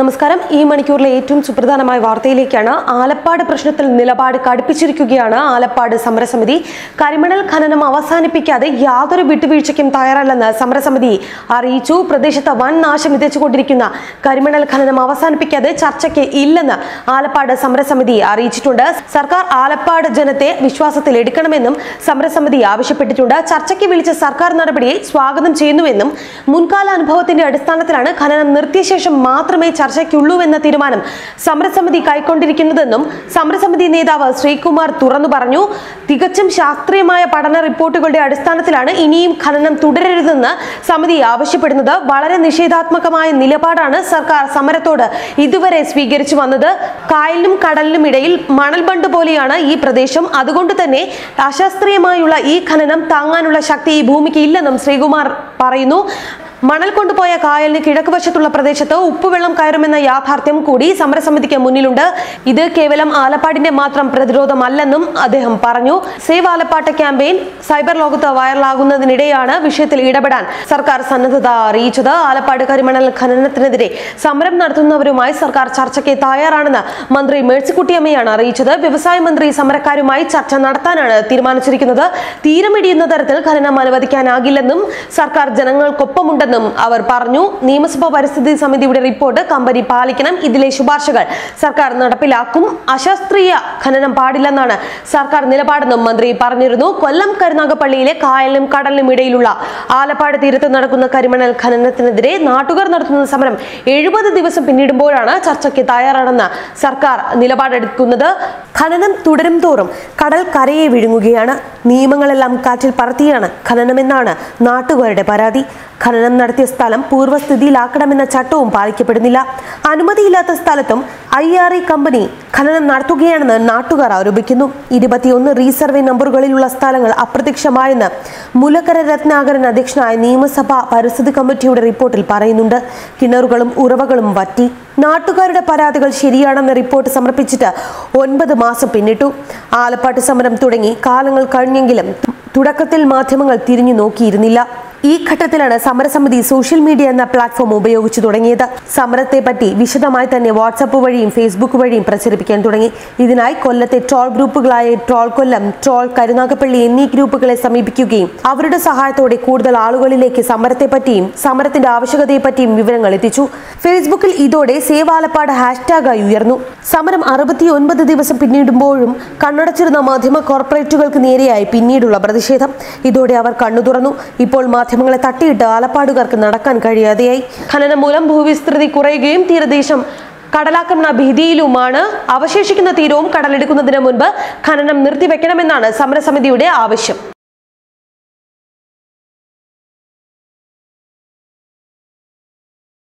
നമസ്കാരം. ഈ മണിക്കൂറിലെ ഏറ്റവും സുപ്രധാനമായ വാർത്തയിലേക്കാണ് ആലപ്പാട് പ്രശ്നത്തിൽ നിലപാട് കടുപ്പിച്ചിരിക്കുകയാണ് ആലപ്പാട് സമരസമിതി. കരിമണൽ ഖനനം അവസാനിപ്പിക്കാതെ യാതൊരു വിട്ടുവീഴ്ചയ്ക്കും തയ്യാറല്ലെന്ന് സമരസമിതി അറിയിച്ചു. പ്രദേശത്ത് വൻ നാശം വിതച്ചുകൊണ്ടിരിക്കുന്ന കരിമണൽ ഖനനം അവസാനിപ്പിക്കാതെ ചർച്ചയ്ക്ക് ഇല്ലെന്ന് ആലപ്പാട് സമരസമിതി അറിയിച്ചിട്ടുണ്ട്. സർക്കാർ ആലപ്പാട് ജനത്തെ വിശ്വാസത്തിൽ എടുക്കണമെന്നും സമരസമിതി ആവശ്യപ്പെട്ടിട്ടുണ്ട്. ചർച്ചയ്ക്ക് വിളിച്ച സർക്കാർ നടപടിയെ സ്വാഗതം ചെയ്യുന്നുവെന്നും മുൻകാല അനുഭവത്തിന്റെ അടിസ്ഥാനത്തിലാണ് ഖനനം നിർത്തിയ ശേഷം മാത്രമേ ചർച്ചയ്ക്കുള്ളൂ എന്ന തീരുമാനം സമരസമിതി കൈക്കൊണ്ടിരിക്കുന്നതെന്നും സമരസമിതി നേതാവ് ശ്രീകുമാർ തുറന്നു പറഞ്ഞു. തികച്ചും ശാസ്ത്രീയമായ പഠന റിപ്പോർട്ടുകളുടെ അടിസ്ഥാനത്തിലാണ് ഇനിയും ഖനനം തുടരരുതെന്ന് സമിതി ആവശ്യപ്പെടുന്നത്. വളരെ നിഷേധാത്മകമായ നിലപാടാണ് സർക്കാർ സമരത്തോട് ഇതുവരെ സ്വീകരിച്ചു വന്നത്. കായലിനും കടലിനും ഇടയിൽ മണൽ ബണ്ട് പോലെയാണ് ഈ പ്രദേശം. അതുകൊണ്ട് തന്നെ അശാസ്ത്രീയമായുള്ള ഈ ഖനനം താങ്ങാനുള്ള ശക്തി ഈ ഭൂമിക്ക് ഇല്ലെന്നും ശ്രീകുമാർ പറയുന്നു. മണൽ കൊണ്ടുപോയ കായലിന് കിഴക്ക് വശത്തുള്ള പ്രദേശത്ത് ഉപ്പുവെള്ളം കയറുമെന്ന യാഥാർത്ഥ്യം കൂടി സമരസമിതിക്ക് മുന്നിലുണ്ട്. ഇത് കേവലം ആലപ്പാടിന്റെ മാത്രം പ്രതിരോധമല്ലെന്നും അദ്ദേഹം പറഞ്ഞു. സേവ് ആലപ്പാട്ട് ക്യാമ്പയിൻ സൈബർ ലോകത്ത് വൈറലാകുന്നതിനിടെയാണ് വിഷയത്തിൽ ഇടപെടാൻ സർക്കാർ സന്നദ്ധത അറിയിച്ചത്. ആലപ്പാട് കരിമണൽ ഖനനത്തിനെതിരെ സമരം നടത്തുന്നവരുമായി സർക്കാർ ചർച്ചയ്ക്ക് തയ്യാറാണെന്ന് മന്ത്രി മേഴ്സിക്കുട്ടിയമ്മയാണ് അറിയിച്ചത്. വ്യവസായ മന്ത്രി സമരക്കാരുമായി ചർച്ച നടത്താനാണ് തീരുമാനിച്ചിരിക്കുന്നത്. തീരമിടിയുന്ന തരത്തിൽ ഖനനം അനുവദിക്കാനാകില്ലെന്നും സർക്കാർ ജനങ്ങൾക്കൊപ്പമുണ്ടെന്നും അവർ പറഞ്ഞു. നിയമസഭാ പരിസ്ഥിതി സമിതിയുടെ റിപ്പോർട്ട് കമ്പനി പാലിക്കണം. ഇതിലെ ശുപാർശകൾ സർക്കാർ നടപ്പിലാക്കും. അശാസ്ത്രീയ ഖനനം പാടില്ലെന്നാണ് സർക്കാർ നിലപാടെന്നും മന്ത്രി പറഞ്ഞിരുന്നു. കൊല്ലം കരുനാഗപ്പള്ളിയിലെ കായലിനും കടലിനും ഇടയിലുള്ള ആലപ്പാട് തീരത്ത് നടക്കുന്ന കരിമണൽ ഖനനത്തിനെതിരെ നാട്ടുകാർ നടത്തുന്ന സമരം എഴുപത് ദിവസം പിന്നിടുമ്പോഴാണ് ചർച്ചയ്ക്ക് തയ്യാറാണെന്ന് സർക്കാർ നിലപാടെടുക്കുന്നത്. ഖനനം തുടരും തോറും കടൽ കരയെ വിഴുങ്ങുകയാണ്. നിയമങ്ങളെല്ലാം കാറ്റിൽ പറത്തിയാണ് ഖനനമെന്നാണ് നാട്ടുകാരുടെ പരാതി. ഖനനം നടത്തിയ സ്ഥലം പൂർവസ്ഥിതിയിലാക്കണമെന്ന ചട്ടവും പാലിക്കപ്പെടുന്നില്ല. അനുമതിയില്ലാത്ത സ്ഥലത്തും ഐ ആർ ഇ കമ്പനി ഖനനം നടത്തുകയാണെന്ന് നാട്ടുകാർ ആരോപിക്കുന്നു. ഇരുപത്തിയൊന്ന് റീസർവേ നമ്പറുകളിലുള്ള സ്ഥലങ്ങൾ അപ്രത്യക്ഷമായെന്ന് മുലക്കര രത്നാകരൻ അധ്യക്ഷനായ നിയമസഭാ പരിസ്ഥിതി കമ്മിറ്റിയുടെ റിപ്പോർട്ടിൽ പറയുന്നുണ്ട്. കിണറുകളും ഉറവകളും വറ്റി. നാട്ടുകാരുടെ പരാതികൾ ശരിയാണെന്ന റിപ്പോർട്ട് സമർപ്പിച്ചിട്ട് ഒൻപത് മാസം പിന്നിട്ടു. ആലപ്പാട്ട് സമരം തുടങ്ങി. കാലങ്ങൾ കഴിഞ്ഞെങ്കിലും തുടക്കത്തിൽ മാധ്യമങ്ങൾ തിരിഞ്ഞു നോക്കിയിരുന്നില്ല. ഈ ഘട്ടത്തിലാണ് സമരസമിതി സോഷ്യൽ മീഡിയ എന്ന പ്ലാറ്റ്ഫോം ഉപയോഗിച്ചു തുടങ്ങിയത്. സമരത്തെ പറ്റി വിശദമായി തന്നെ വാട്സപ്പ് വഴിയും ഫേസ്ബുക്ക് വഴിയും പ്രചരിപ്പിക്കാൻ തുടങ്ങി. ഇതിനായി കൊല്ലത്തെ ട്രോൾ ഗ്രൂപ്പുകളായ ട്രോൾ കൊല്ലം ട്രോൾ കരുനാഗപ്പള്ളി എന്നീ ഗ്രൂപ്പുകളെ സമീപിക്കുകയും അവരുടെ സഹായത്തോടെ കൂടുതൽ ആളുകളിലേക്ക് സമരത്തെ പറ്റിയും സമരത്തിന്റെ ആവശ്യകതയെപ്പറ്റിയും വിവരങ്ങൾ എത്തിച്ചു. ഫേസ്ബുക്കിൽ ഇതോടെ സേവാലപ്പാട് ഹാഷ്ടാഗായി ഉയർന്നു. സമരം അറുപത്തിയൊൻപത് ദിവസം പിന്നിടുമ്പോഴും കണ്ണടച്ചിരുന്ന മാധ്യമ കോർപ്പറേറ്റുകൾക്ക് നേരെയായി പിന്നീടുള്ള പ്രതിഷേധം. ഇതോടെ അവർ കണ്ണു തുറന്നു. ഇപ്പോൾ മാധ്യമങ്ങളെ തട്ടിയിട്ട് ആലപ്പാടുകാർക്ക് നടക്കാൻ കഴിയാതെയായി. ഖനനം മൂലം ഭൂവിസ്തൃതി കുറയുകയും തീരദേശം കടലാക്രമണ ഭീതിയിലുമാണ്. അവശേഷിക്കുന്ന തീരവും കടലെടുക്കുന്നതിന് മുൻപ് ഖനനം നിർത്തിവെക്കണമെന്നാണ് സമരസമിതിയുടെ ആവശ്യം.